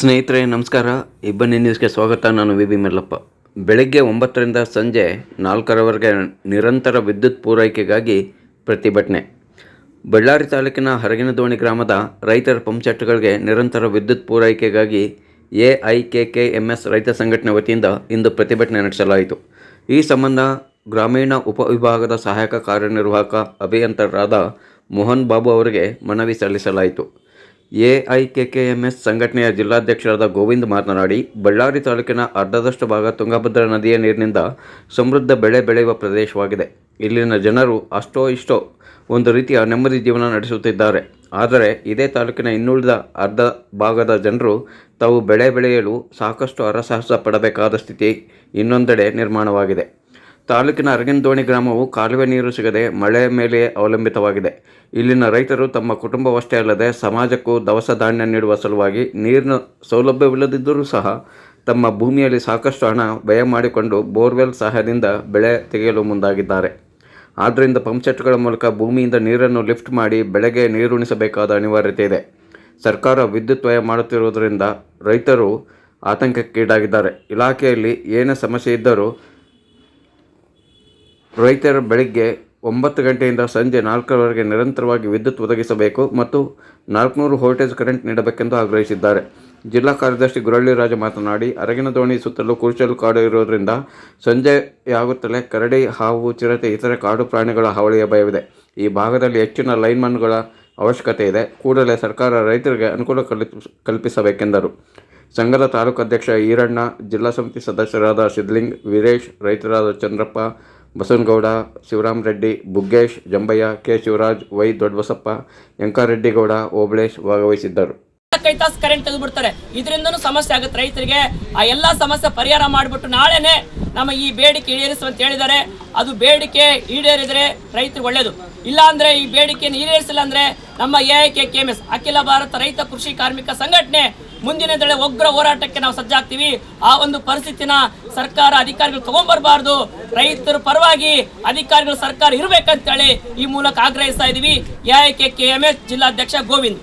ಸ್ನೇಹಿತರೆ, ನಮಸ್ಕಾರ. ಇಬ್ಬನಿ ನ್ಯೂಸ್ಗೆ ಸ್ವಾಗತ. ನಾನು ವಿ ಬಿ ಮಲ್ಲಪ್ಪ ಬೆಳಗ್ಗೆ ಒಂಬತ್ತರಿಂದ ಸಂಜೆ ನಾಲ್ಕರವರೆಗೆ ನಿರಂತರ ವಿದ್ಯುತ್ ಪೂರೈಕೆಗಾಗಿ ಪ್ರತಿಭಟನೆ. ಬಳ್ಳಾರಿ ತಾಲೂಕಿನ ಹರಗಿನದೋಣಿ ಗ್ರಾಮದ ರೈತರ ಪಂಪ್ಸೆಟ್ಗಳಿಗೆ ನಿರಂತರ ವಿದ್ಯುತ್ ಪೂರೈಕೆಗಾಗಿ A I K K M S ರೈತ ಸಂಘಟನೆ ವತಿಯಿಂದ ಇಂದು ಪ್ರತಿಭಟನೆ ನಡೆಸಲಾಯಿತು. ಈ ಸಂಬಂಧ ಗ್ರಾಮೀಣ ಉಪವಿಭಾಗದ ಸಹಾಯಕ ಕಾರ್ಯನಿರ್ವಾಹಕ ಅಭಿಯಂತರರಾದ ಮೋಹನ್ ಬಾಬು ಅವರಿಗೆ ಮನವಿ ಸಲ್ಲಿಸಲಾಯಿತು. ಎಐಕೆಕೆಎಂಎಸ್ ಸಂಘಟನೆಯ ಜಿಲ್ಲಾಧ್ಯಕ್ಷರಾದ ಗೋವಿಂದ್ ಮಾತನಾಡಿ, ಬಳ್ಳಾರಿ ತಾಲೂಕಿನ ಅರ್ಧದಷ್ಟು ಭಾಗ ತುಂಗಭದ್ರಾ ನದಿಯ ನೀರಿನಿಂದ ಸಮೃದ್ಧ ಬೆಳೆ ಬೆಳೆಯುವ ಪ್ರದೇಶವಾಗಿದೆ. ಇಲ್ಲಿನ ಜನರು ಅಷ್ಟೋ ಇಷ್ಟೋ ಒಂದು ರೀತಿಯ ನೆಮ್ಮದಿ ಜೀವನ ನಡೆಸುತ್ತಿದ್ದಾರೆ. ಆದರೆ ಇದೇ ತಾಲೂಕಿನ ಇನ್ನುಳಿದ ಅರ್ಧ ಭಾಗದ ಜನರು ತಾವು ಬೆಳೆ ಬೆಳೆಯಲು ಸಾಕಷ್ಟು ಅರಸಾಹಸ ಪಡಬೇಕಾದ ಸ್ಥಿತಿ ಇನ್ನೊಂದೆಡೆ ನಿರ್ಮಾಣವಾಗಿದೆ. ತಾಲೂಕಿನ ಅರಗಿನದೋಣಿ ಗ್ರಾಮವು ಕಾಲುವೆ ನೀರು ಸಿಗದೆ ಮಳೆ ಮೇಲೆಯೇ ಅವಲಂಬಿತವಾಗಿದೆ. ಇಲ್ಲಿನ ರೈತರು ತಮ್ಮ ಕುಟುಂಬವಷ್ಟೇ ಅಲ್ಲದೆ ಸಮಾಜಕ್ಕೂ ದವಸ ಧಾನ್ಯ ನೀಡುವ ಸಲುವಾಗಿ ನೀರಿನ ಸೌಲಭ್ಯವಿಲ್ಲದಿದ್ದರೂ ಸಹ ತಮ್ಮ ಭೂಮಿಯಲ್ಲಿ ಸಾಕಷ್ಟು ಹಣ ವ್ಯಯ ಮಾಡಿಕೊಂಡು ಬೋರ್ವೆಲ್ ಸಹಾಯದಿಂದ ಬೆಳೆ ತೆಗೆಯಲು ಮುಂದಾಗಿದ್ದಾರೆ. ಆದ್ದರಿಂದ ಪಂಪ್ಸೆಟ್ಗಳ ಮೂಲಕ ಭೂಮಿಯಿಂದ ನೀರನ್ನು ಲಿಫ್ಟ್ ಮಾಡಿ ಬೆಳೆಗೆ ನೀರುಣಿಸಬೇಕಾದ ಅನಿವಾರ್ಯತೆ ಇದೆ. ಸರ್ಕಾರ ವಿದ್ಯುತ್ ವ್ಯಯ ಮಾಡುತ್ತಿರುವುದರಿಂದ ರೈತರು ಆತಂಕಕ್ಕೀಡಾಗಿದ್ದಾರೆ. ಇಲಾಖೆಯಲ್ಲಿ ಏನೇ ಸಮಸ್ಯೆ ಇದ್ದರೂ ರೈತರು ಬೆಳಿಗ್ಗೆ ಒಂಬತ್ತು ಗಂಟೆಯಿಂದ ಸಂಜೆ ನಾಲ್ಕರವರೆಗೆ ನಿರಂತರವಾಗಿ ವಿದ್ಯುತ್ ಒದಗಿಸಬೇಕು ಮತ್ತು ನಾಲ್ಕುನೂರು ವೋಲ್ಟೇಜ್ ಕರೆಂಟ್ ನೀಡಬೇಕೆಂದು ಆಗ್ರಹಿಸಿದ್ದಾರೆ. ಜಿಲ್ಲಾ ಕಾರ್ಯದರ್ಶಿ ಗುರಳ್ಳಿ ರಾಜ ಮಾತನಾಡಿ, ಅರಗಿನ ದೋಣಿ ಸುತ್ತಲೂ ಕುರುಚಲು ಕಾಡು ಇರುವುದರಿಂದ ಸಂಜೆಯಾಗುತ್ತಲೇ ಕರಡಿ, ಹಾವು, ಚಿರತೆ, ಇತರೆ ಕಾಡು ಪ್ರಾಣಿಗಳ ಹಾವಳಿಯ ಭಯವಿದೆ. ಈ ಭಾಗದಲ್ಲಿ ಹೆಚ್ಚಿನ ಲೈನ್ಮನ್ಗಳ ಅವಶ್ಯಕತೆ ಇದೆ. ಕೂಡಲೇ ಸರ್ಕಾರ ರೈತರಿಗೆ ಅನುಕೂಲ ಕಲ್ಪಿಸ ಕಲ್ಪಿಸಬೇಕೆಂದರು. ಸಂಘದ ತಾಲೂಕು ಅಧ್ಯಕ್ಷ ಈರಣ್ಣ, ಜಿಲ್ಲಾ ಸಮಿತಿ ಸದಸ್ಯರಾದ ಸಿದ್ಲಿಂಗ್ ವೀರೇಶ್, ರೈತರಾದ ಚಂದ್ರಪ್ಪ ಬಸವನಗೌಡ, ಶಿವರಾಮ್ ರೆಡ್ಡಿ, ಬುಗ್ಗೇಶ್, ಜಂಬಯ್ಯ, ಕೆ. ಶಿವರಾಜ್, ವೈ. ದೊಡ್ಡಬಸಪ್ಪ, ಎಂಕಾರೆಡ್ಡಿಗೌಡ ಓಬಳೇಶ್ ಭಾಗವಹಿಸಿದ್ದರು. ಕೈ ತಾಸು ಕರೆಂಟ್ ತೆಗೆದ್ಬಿಡ್ತಾರೆ. ಇದರಿಂದನೂ ಸಮಸ್ಯೆ ಆಗುತ್ತೆ ರೈತರಿಗೆ. ಆ ಎಲ್ಲ ಸಮಸ್ಯೆ ಪರಿಹಾರ ಮಾಡಿಬಿಟ್ಟು ನಾಳೆನೆ ನಮ್ಮ ಈ ಬೇಡಿಕೆ ಈಡೇರಿಸುವಂತ ಹೇಳಿದ್ದಾರೆ. ಅದು ಬೇಡಿಕೆ ಈಡೇರಿದ್ರೆ ರೈತರಿಗೆ ಒಳ್ಳೇದು. ಇಲ್ಲ ಅಂದ್ರೆ ಈ ಬೇಡಿಕೆಯನ್ನು ಈಡೇರಿಸಿಲ್ಲ ಅಂದ್ರೆ ನಮ್ಮ ಎ ಕೆ ಎಂ ಎಸ್ ಅಖಿಲ ಭಾರತ ರೈತ ಕೃಷಿ ಕಾರ್ಮಿಕ ಸಂಘಟನೆ ಮುಂದಿನ ದಿನ ಉಗ್ರ ಹೋರಾಟಕ್ಕೆ ನಾವು ಸಜ್ಜಾಗ್ತೀವಿ. ಆ ಒಂದು ಪರಿಸ್ಥಿತಿನ ಸರ್ಕಾರ ಅಧಿಕಾರಿಗಳು ತಗೊಂಡ್ಬರ್ಬಾರ್ದು. ರೈತರ ಪರವಾಗಿ ಅಧಿಕಾರಿಗಳು ಸರ್ಕಾರ ಇರಬೇಕಂತೇಳಿ ಈ ಮೂಲಕ ಆಗ್ರಹಿಸ್ತಾ ಇದೀವಿ. ಎ ಕೆ ಎಂ ಎಸ್ ಜಿಲ್ಲಾಧ್ಯಕ್ಷ ಗೋವಿಂದ್.